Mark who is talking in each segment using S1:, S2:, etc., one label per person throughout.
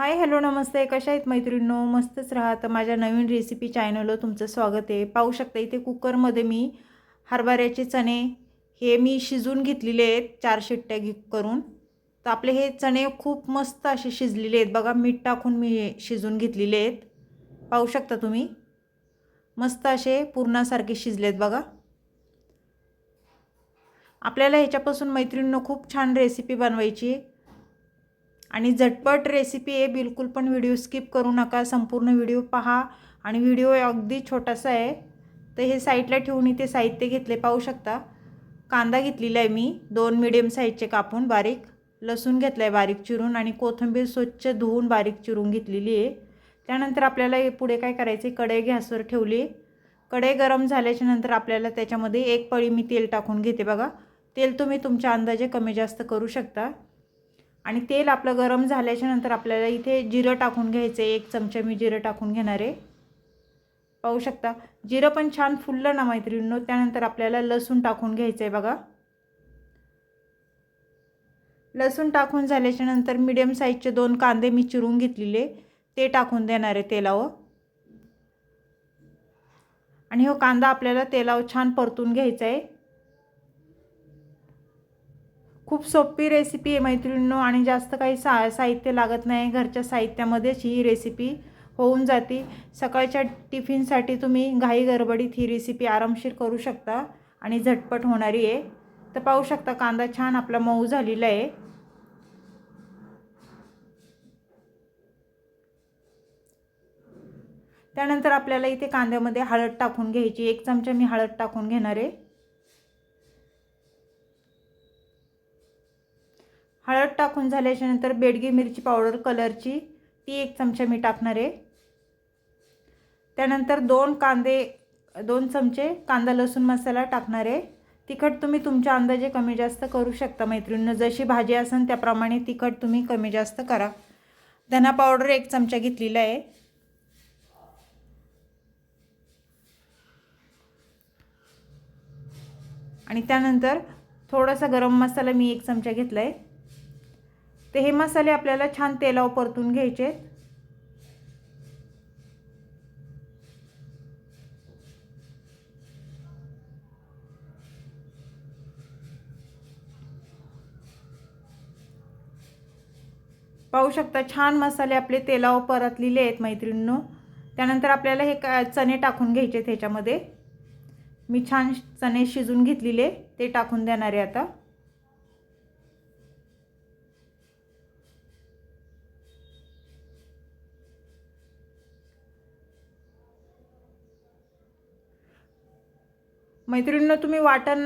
S1: Hi hello नमस्ते. कशा आहेत मैत्रिणींनो? मस्तच राहा. तर माझ्या नवीन रेसिपी चॅनलवर तुमचं स्वागत आहे. पाहू शकता इथे कुकरमध्ये मी हरभऱ्याचे चणे हे मी शिजून घेतलेले आहेत. चार शिट्ट्या घे करून. तर आपले हे चणे खूप मस्त असे शिजलेले आहेत. बघा मीठ टाकून मी हे शिजून घेतलेले आहेत. पाहू शकता तुम्ही? मस्त असे पूर्णासारखे शिजलेत बघा. आपल्याला ह्याच्यापासून मैत्रिणींनो खूप छान रेसिपी बनवायची आहे. आणि झटपट रेसिपी आहे बिलकुल पण व्हिडिओ स्किप करू नका. संपूर्ण व्हिडिओ पहा. आणि व्हिडिओ अगदी छोटासा आहे. तर हे साईडला ठेवून इथे साहित्य घेतले. पाहू शकता. कांदा घेतलेला आहे मी. दोन मिडियम साईजचे कापून बारीक. लसूण घेतलं आहे बारीक चिरून आणि कोथिंबीर स्वच्छ धुवून बारीक चिरून घेतलेली आहे. त्यानंतर आपल्याला पुढे काय करायचे कढई गॅसवर ठेवली. कढई गरम झाल्याच्यानंतर आपल्याला त्याच्यामध्ये एक पळी मी तेल टाकून घेते बघा. तेल तुम्ही तुमच्या अंदाजे कमी जास्त करू शकता. आणि तेल आपलं गरम झाल्याच्यानंतर आपल्याला इथे जिरं टाकून घ्यायचं आहे एक चमचा मी जिरं टाकून घेणार आहे. पाहू शकता? जिरं पण छान फुललं ना मैत्रिणींनो त्यानंतर आपल्याला लसूण टाकून घ्यायचं आहे बघा. लसूण टाकून झाल्याच्यानंतर साईजचे दोन कांदे मी चिरून घेतलेले ते टाकून देणार आहे तेलावर. आणि हो कांदा आपल्याला तेलावर छान परतून घ्यायचा आहे खूप सोपी रेसिपी आहे मैत्रिणींनो आणि जास्त काही सा साहित्य लागत नाही. घरच्या साहित्यामध्येच ही रेसिपी होऊन जाते. सकाळच्या टिफिनसाठी तुम्ही घाई गडबडीत ही रेसिपी आरामशीर करू शकता आणि झटपट होणारी आहे. तर पाहू शकता कांदा छान आपला मऊ झालेला आहे. त्यानंतर आपल्याला इथे कांद्यामध्ये हळद टाकून घ्यायची. एक चमचा मी हळद टाकून घेणार आहे. हळद टाकून झाल्याच्यानंतर बेडगी मिरची पावडर कलरची ती एक चमचा मी टाकणार आहे. त्यानंतर दोन कांदे दोन चमचे कांदा लसूण मसाला टाकणार आहे. तिखट तुम्ही तुमच्या अंदाजे कमी जास्त करू शकता मैत्रिणीनं. जशी भाजी असेल त्याप्रमाणे तिखट तुम्ही कमी जास्त करा. धना पावडर एक चमचा घेतलेला आहे. आणि त्यानंतर थोडासा गरम मसाला मी एक चमचा घेतला आहे ते हे मसाले आपल्याला छान तेलावर परतून घ्यायचे पाहू शकता छान मसाले आपले तेलावर परतलेले आहेत मैत्रिणींनो. त्यानंतर आपल्याला हे का चणे टाकून घ्यायचे आहेत ह्याच्यामध्ये. मी छान चणे शिजून घेतलेले ते टाकून देणार आहे आता. मैत्रिणींना तुम्ही वाटण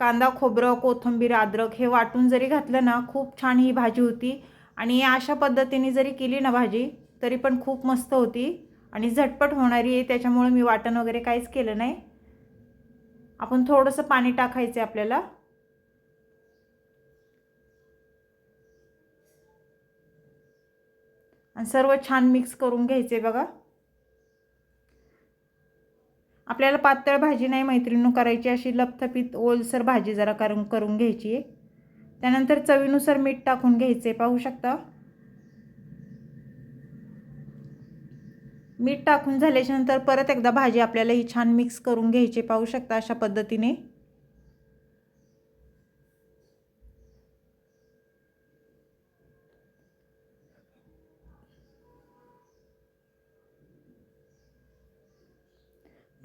S1: कांदा खोबरं कोथिंबीर अद्रक हे वाटून जरी घातलं ना खूप छान ही भाजी होती. आणि अशा पद्धतीने जरी केली ना भाजी तरी पण खूप मस्त होती. आणि झटपट होणारी आहे त्याच्यामुळे मी वाटण वगैरे काहीच केलं नाही. आपण थोडंसं पाणी टाकायचं आहे आपल्याला. आणि सर्व छान मिक्स करून घ्यायचे बघा. आपल्याला पातळ भाजी नाही मैत्रिणू करायची अशी लपथपीत ओलसर भाजी जरा करून करून घ्यायची आहे. त्यानंतर चवीनुसार मीठ टाकून घ्यायचे पाहू शकता. मीठ टाकून झाल्याच्यानंतर परत एकदा भाजी आपल्याला ही छान मिक्स करून घ्यायची पाहू शकता अशा पद्धतीने.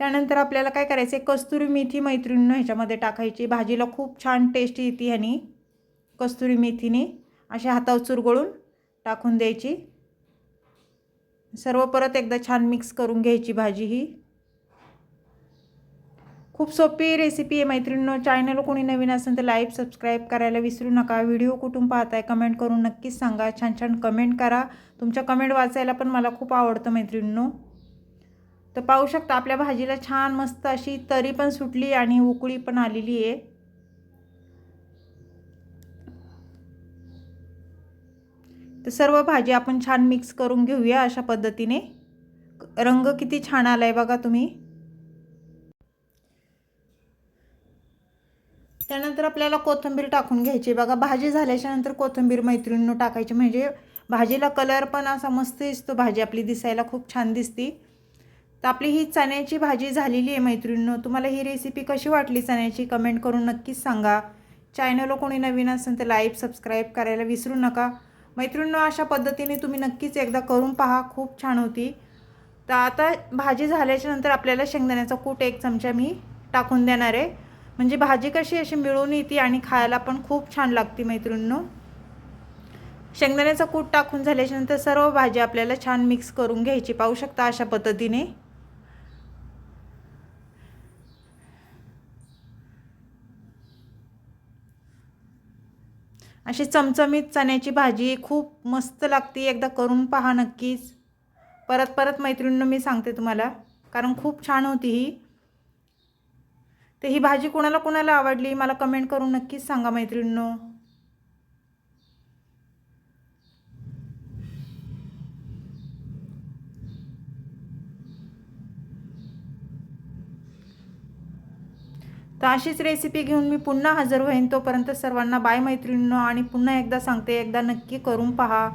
S1: त्यानंतर आपल्याला काय करायचं आहे कस्तुरी मेथी मैत्रिणीनं ह्याच्यामध्ये टाकायची. भाजीला खूप छान टेस्ट येते ह्यानी. कस्तुरी मेथीने अशी हातावर चुरगळून टाकून द्यायची. सर्व परत एकदा छान मिक्स करून घ्यायची भाजी ही. खूप सोपी रेसिपी आहे मैत्रिणीनं. चॅनल कोणी नवीन असेल तर लाईक सबस्क्राईब करायला विसरू नका. व्हिडिओ कुठून पाहताय कमेंट करून नक्कीच सांगा. छान छान कमेंट करा. तुमच्या कमेंट वाचायला पण मला खूप आवडतं मैत्रिणींनो. तर पाहू शकता आपल्या भाजीला छान मस्त अशी तरी पण सुटली आणि उकळी पण आलेली आहे. तर सर्व भाजी आपण छान मिक्स करून घेऊया अशा पद्धतीने. रंग किती छान आला आहे बघा तुम्ही. त्यानंतर आपल्याला कोथिंबीर टाकून घ्यायची बघा भाजी झाल्याच्यानंतर कोथिंबीर मैत्रिणीनं टाकायची. म्हणजे भाजीला कलर पण असा मस्त दिसतो. भाजी आपली दिसायला खूप छान दिसती. तर आपली ही चण्याची भाजी झालेली आहे मैत्रिणींनो. तुम्हाला ही रेसिपी कशी वाटली चण्याची? कमेंट करून नक्कीच सांगा. चॅनलला कोणी नवीन असेल तर लाईक सबस्क्राईब करायला विसरू नका. मैत्रिणींनो अशा पद्धतीने तुम्ही नक्कीच एकदा करून पहा. खूप छान होती. तर आता भाजी झाल्याच्यानंतर आपल्याला शेंगदाण्याचा कूट एक चमचा मी टाकून देणार आहे. म्हणजे भाजी कशी अशी मिळून येते आणि खायला पण खूप छान लागते मैत्रिणींनो. शेंगदाण्याचा कूट टाकून झाल्याच्यानंतर सर्व भाजी आपल्याला छान मिक्स करून घ्यायची. पाहू शकता अशा पद्धतीने. अशी चमचमीत चण्याची भाजी खूप मस्त लागते. एकदा करून पहा नक्कीच. परत परत मैत्रिणींना मी सांगते तुम्हाला कारण खूप छान होती ही. तर ही भाजी कोणाला कोणाला आवडली मला कमेंट करून नक्कीच सांगा मैत्रिणींनो. तर अशीच रेसिपी घेऊन मी पुन्हा हजर होईन. तोपर्यंत सर्वांना बाय मैत्रिणींनो आणि पुन्हा एकदा सांगते एकदा नक्की करून पहा.